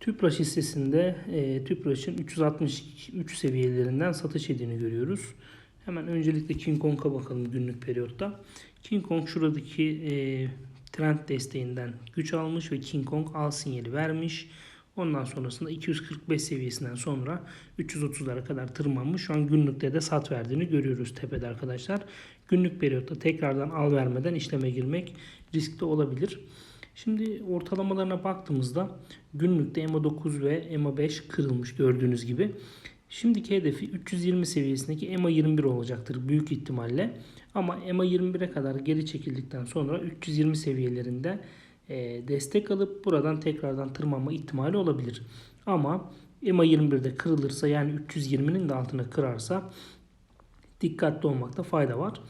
Tüpraş hissesinde e, Tüpraş'ın 363 seviyelerinden satış edini görüyoruz. Hemen öncelikle King Kong'a bakalım günlük periyotta. King Kong şuradaki e, trend desteğinden güç almış ve King Kong al sinyali vermiş. Ondan sonrasında 245 seviyesinden sonra 330'lara kadar tırmanmış. Şu an günlükte de sat verdiğini görüyoruz tepede arkadaşlar. Günlük periyotta tekrardan al vermeden işleme girmek riskli olabilir. Şimdi ortalamalarına baktığımızda günlükte EMA 9 ve EMA 5 kırılmış gördüğünüz gibi. Şimdiki hedefi 320 seviyesindeki EMA 21 olacaktır büyük ihtimalle. Ama EMA 21'e kadar geri çekildikten sonra 320 seviyelerinde e, destek alıp buradan tekrardan tırmanma ihtimali olabilir. Ama EMA 21'de kırılırsa yani 320'nin de altına kırarsa dikkatli olmakta fayda var.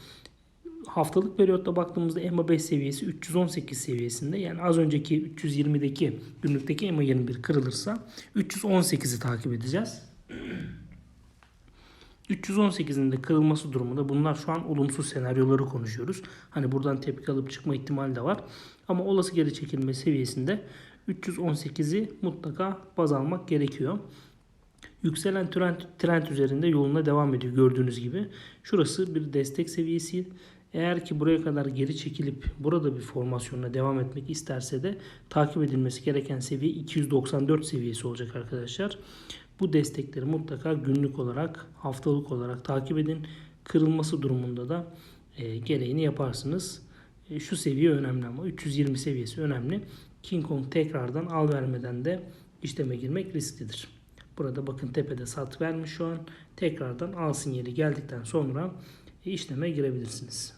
Haftalık periyotta baktığımızda EMA 5 seviyesi 318 seviyesinde. Yani az önceki 320'deki günlükteki EMA 21 kırılırsa 318'i takip edeceğiz. 318'in de kırılması durumunda bunlar şu an olumsuz senaryoları konuşuyoruz. Hani buradan tepki alıp çıkma ihtimali de var. Ama olası geri çekilme seviyesinde 318'i mutlaka baz almak gerekiyor. Yükselen trend, trend üzerinde yoluna devam ediyor gördüğünüz gibi. Şurası bir destek seviyesi. Eğer ki buraya kadar geri çekilip burada bir formasyonla devam etmek isterse de takip edilmesi gereken seviye 294 seviyesi olacak arkadaşlar. Bu destekleri mutlaka günlük olarak, haftalık olarak takip edin. Kırılması durumunda da e, gereğini yaparsınız. E, şu seviye önemli ama 320 seviyesi önemli. King Kong tekrardan al vermeden de işleme girmek risklidir. Burada bakın tepede sat vermiş şu an. Tekrardan al sinyali geldikten sonra işleme girebilirsiniz.